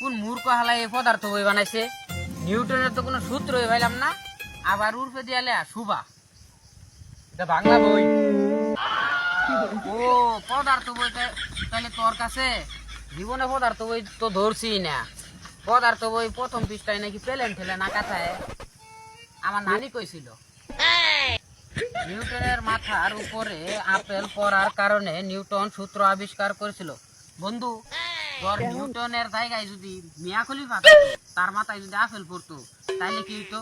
কোন মূর্খ হালাই এই পদার্থ বই বানাইছে? নিউটনের তো কোনো সূত্রই পাইলাম না। আবার উর্ফে দিয়ালে সুবা। এটা বাংলা বই। ও, পদার্থ বই তাহলে তোর কাছে? জীবনে পদার্থ বই তো ধরছি না। পদার্থ বই প্রথম পৃষ্ঠায় নাকি পেলেন ঠেলে না কাথায়? আমার নানি কইছিল। নিউটনের মাথার উপরে আপেল পড়ার কারণে নিউটন সূত্র আবিষ্কার করেছিল। বন্ধু তোর নিউটনের জায়গায় যদি মিয়া খলিফা থাকতো, তার মাথায় যদি আপেল পড়তো তাহলে কি হইতো?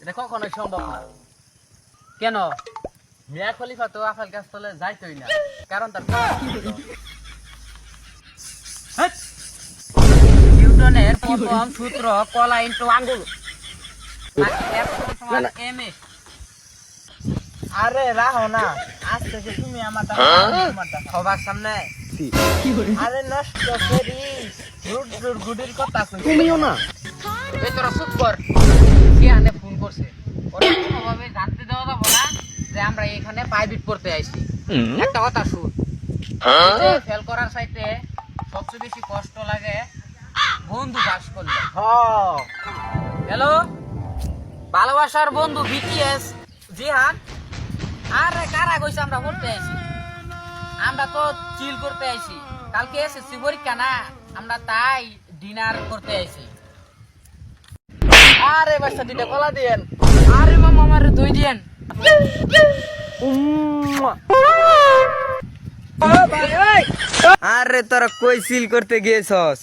এটা কখনোই সম্ভব না। কেন? মিয়া খলিফা তো আপেল গাছ তলে যাইতই না কারণ তার নিউটনের প্রথম সূত্র কলা ইন্টু আঙ্গুল। এম এ। আরে রাহো না। আজ থেকে তুমি আমার সবার সামনে। আরে নষ্ট করি। রুট রুট গুডির কথা তুমিও না? এই তোরা চুপ কর। কে আনে ফোন করছে। ওরা কোনোভাবে জানতে দেওয়া যাব না যে আমরা এখানে প্রাইভেট পড়তে আইছি একটা কথা শুন। ফেল করার সাইতে সবচেয়ে বেশি কষ্ট লাগে বন্ধু পাস করলে। হ। হ্যালো ভালোবাসার বন্ধু বিটিএস জিহান আরে কারা কইছে আমরা পড়তে আইছি? আমরা তো চিল করতে আইছি। কালকে এসএসসি পরীক্ষা না আমরা তাই ডিনার করতে আইছি। আরে বাচ্চা দুইটা কলা দিয়েন। আরে মামা আমার দুই দিন আরে তোরা কই সিল করতে গিয়েছস?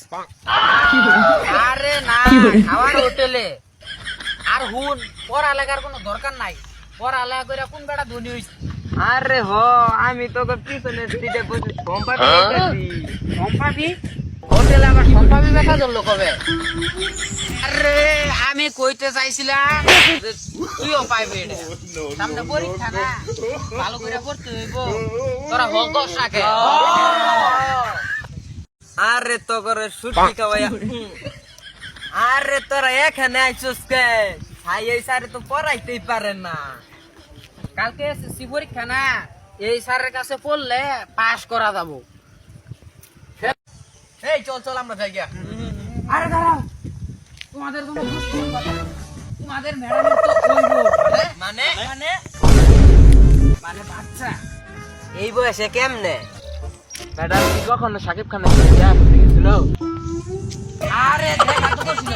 আরে না আমার হোটেলে। আর হুন পড়ালেখার কোনো দরকার নাই। পড়ালেখা করে কোন বেটা ধনী হইছে? আরে হ আমি তোকে পিছনের সিটে বসে সম্পাবি হোটেলে সম্পাবি বেটা ধরলো কবে? আরে আমি কইতে চাইছিলাম যে তুইও পাইবি। সামনে পরীক্ষা না। ভালো করে পড়তে হইব। তোরা রাখে। আরে তো করে সুটি খাওয়াই আরে তোরা এখানে আইছস কে? ভাই এই সারে তো পড়াইতেই পারে না। কালকে এসএসসি পরীক্ষা না এই স্যারের কাছে পড়লে পাস করা যাব। এই চল চল আমরা যাই গিয়া। আরে দাঁড়াও তোমাদের কোনো তোমাদের ম্যাডামের তো কইবো মানে? মানে? মানে? বাচ্চা। এই বয়সে কেমনে? ম্যাডাম কি কখনো সাকিব খানের সাথে দেখা করতে গেছিল? আরে দেখা তো করছিল।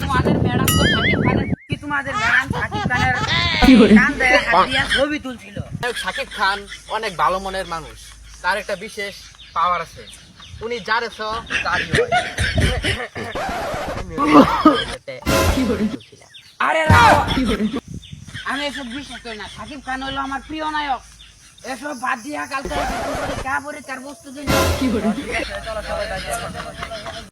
তোমাদের ম্যাডাম তো সাকিব খানের কি তোমাদের ম্যাডাম সাকিব খানের হাত দিয়া ছবি তুলছিল। সাকিব খান অনেক ভালো মনের মানুষ। তার একটা বিশেষ পাওয়ার আছে। উনি যার এসো তারই আরে আমি এসব বিশ্বাস করি না। সাকিব খান হলো আমার প্রিয় নায়ক। এসব বাদ দিয়া কালকে পরীক্ষা পরীক্ষার বস্তু কিনে চলো সবাই যাই